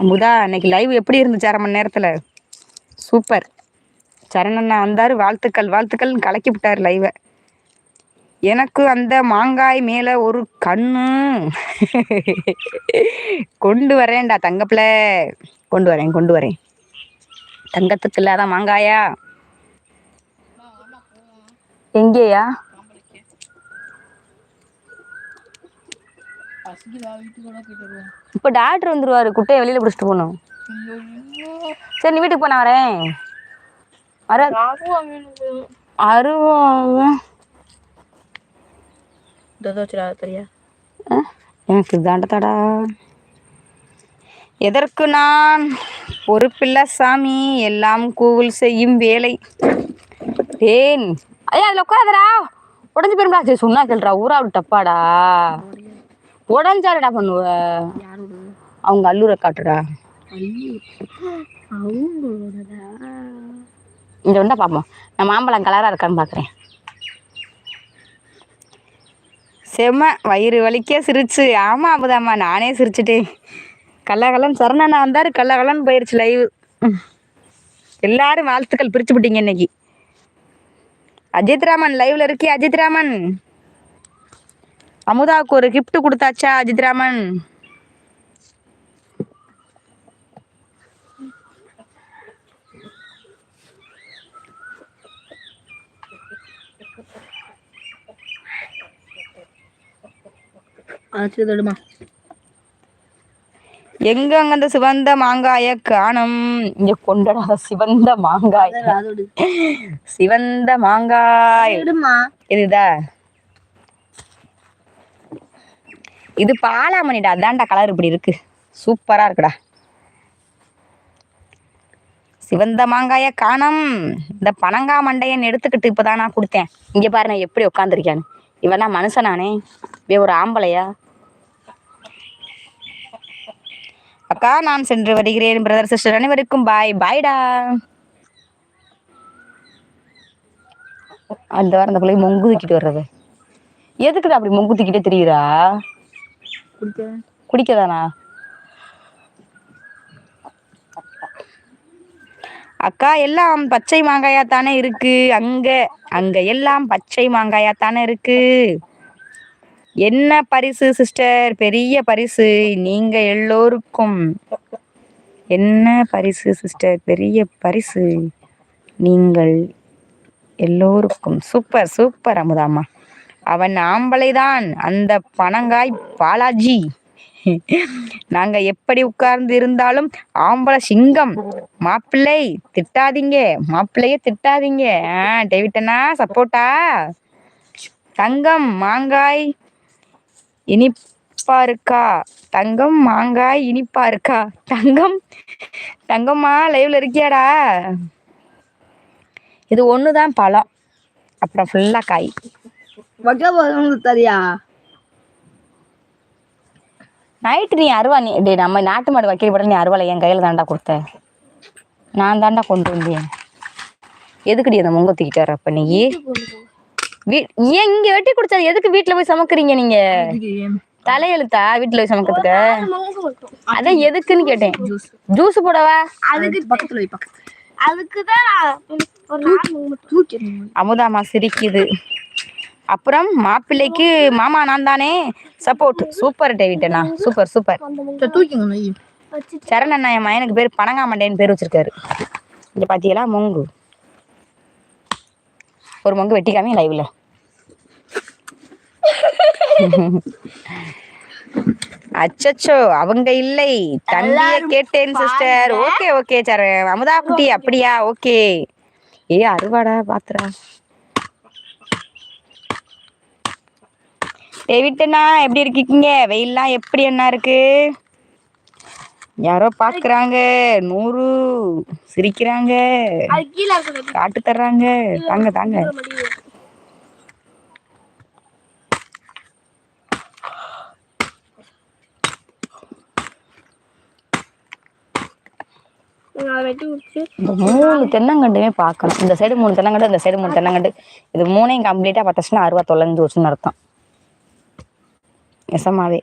அமுதா இன்னைக்கு லைவ் எப்படி இருந்துச்சு அரை மணி நேரத்தில்? சூப்பர் சரணண்ணா வந்தார். வாழ்த்துக்கள் வாழ்த்துக்கள் கலக்கி விட்டார் லைவை எனக்கு அந்த மாங்காய் மேலே ஒரு கண்ணு. கொண்டு வரேன்டா தங்கப்பில் கொண்டு வரேன் கொண்டு வரேன். தங்கத்துக்கு இல்லாத மாங்காயா? எங்கேயா? இப்போ டாக்டர் வந்துருவாரு குட்டையை வெளியில பிடிச்சிட்டு போகணும். சரி நீ வீட்டுக்கு போ நான் வரேன். வர. அருவம் எனக்கு தாண்டதாடா எதற்கு நான் பொறுப்பில்ல சாமி எல்லாம் கூகுள் செய்யும் வேலை. ஏன்? ஐயா அதில் உட்காதடா உடஞ்சி போயிருந்தா சரி சொன்னா கேள்றா ஊரா டப்பாடா. உடஞ்சாருடா பண்ணுவ அவங்க அல்லூரை காட்டுடா இங்க வந்தா பார்ப்போம் நான் மாம்பழம் கலரா இருக்கான்னு பார்க்குறேன் செம்ம வயிறு வலிக்க சிரிச்சு. ஆமா அமுதாம்மா நானே சிரிச்சிட்டேன். கல்லகலன் சரணண்ணா வந்தாரு. கல்லகலன் போயிருச்சு லைவ் எல்லாரும் வாழ்த்துக்கள் பிரிச்சு விட்டீங்க இன்னைக்கு. அஜித் ராமன் லைவ்ல இருக்கே அஜித் ராமன்? அமுதாவுக்கு ஒரு gift கொடுத்தாச்சா அஜித் ராமன் ஆச்சு தடுமா எங்க அங்க அந்த சிவந்த மாங்காய காணும்? இங்க கொண்டடா சிவந்த மாங்காய். சிவந்த மாங்காய். எடுமா இது பாலாமணிடா. அதான்டா கலர் இப்படி இருக்கு. சூப்பரா இருக்குடா. சிவந்த மாங்காய காணம். இந்த பனங்கா மண்டையன் எடுத்துக்கிட்டு இப்பதான் நான் கொடுத்தேன். இங்க பாரு நான் எப்படி உட்காந்துருக்கேன்னு இவனா மனுஷனானே. இவ ஒரு ஆம்பளையா? அக்கா நான் சென்று வருகிறேன் பிரதர் சிஸ்டர் அனைவருக்கும். பாய் பாய்டா அந்த வாரம் அந்த பிள்ளைங்க மொங்கு தூக்கிட்டு வர்றது. எதுக்குடா அப்படி மொங்கு தூக்கிட்டே தெரியுறா? குடிக்கதானா? அக்கா எல்லாம் பச்சை மாங்காயா தானே இருக்கு. அங்க அங்க எல்லாம் பச்சை மாங்காயா தானே இருக்கு. என்ன பரிசு சிஸ்டர்? பெரிய பரிசு. நீங்க எல்லோருக்கும் என்ன பரிசு சிஸ்டர்? பெரிய பரிசு. நீங்கள் எல்லோருக்கும். சூப்பர் சூப்பர் அமுதாம்மா. அவன் ஆம்பளைதான். அந்த பனங்காய் பாலாஜி. நாங்க எப்படி உட்கார்ந்து இருந்தாலும் ஆம்பளை சிங்கம். மாப்பிள்ளை திட்டாதீங்க. மாப்பிள்ளைய திட்டாதீங்க. ஆ டேவிட்டனா சப்போட்டா. தங்கம் மாங்காய் இனிப்பா இருக்கா? தங்கம் மாங்காய் இனிப்பா இருக்கா? தங்கம் தங்கம்மா லைவ்ல இருக்கியாடா? இது ஒண்ணுதான் பழம். அப்புறம் ஃபுல்லா காய். போதும் தரியா நைட்டு நீ அருவா நீ டேய் நம்ம நாட்டு மாடு வைக்கிற போட நீ அருவாலை என் கையில தாண்டா கொடுத்த. நான் தாண்டா கொண்டு வந்தேன். எதுக்குடி அந்த முங்க தூக்கிட்டு வர அப்ப நீ? ஏன் இங்க வெட்டி கொடுத்தா எதுக்கு வீட்டுல போய் சமைக்கிறீங்க நீங்க? தலையெழுத்தா வீட்டுல போய் சமைக்கிறதுக்கு? அதான் எதுக்குன்னு கேட்டேன். ஜூஸ் போடவா? அதுக்கு பக்கத்துல வை பக்கத்துல. அதுக்கு தான் தூக்கி அமுதாமா சிரிக்குது. அப்புறம் மாப்பிள்ளைக்கு மாமா நான் தானே. சப்போர்ட் சூப்பர் டேவிட்டனா சூப்பர் சூப்பர் சரண் அண்ணா என் மயனுக்கு பேர் பனங்காமண்டேன்னு பேர் வச்சிருக்காரு. இங்க பாத்தீங்களா? மொங்கு. ஒரு மொங்கு வெட்டிக்காம லைவ்ல அச்சச்சோ அவங்க இல்லை. தம்பிய கேட்டேன் சிஸ்டர் ஓகே ஓகே சர அமுதா குட்டி அப்படியா? ஓகே ஏ அருவாடா பாத்துறா. டேவிட்டண்ணா எப்படி இருக்கீங்க? வெயில்லாம் எப்படி என்ன இருக்கு? யாரோ பாக்குறாங்க. நூறு சிரிக்கிறாங்க. காட்டு தர்றாங்க. தாங்க தாங்க. இந்த மூணு தென்னங்கண்டுமே பார்க்கணும் இந்த சைடு மூணு தென்னங்கண்டு இந்த சைடு மூணு தென்னங்கண்டு இது மூணையும் கம்ப்ளீட்டா பார்த்தாச்சுன்னா அருவா தொலைஞ்சு வச்சுன்னு அர்த்தம். esa madre.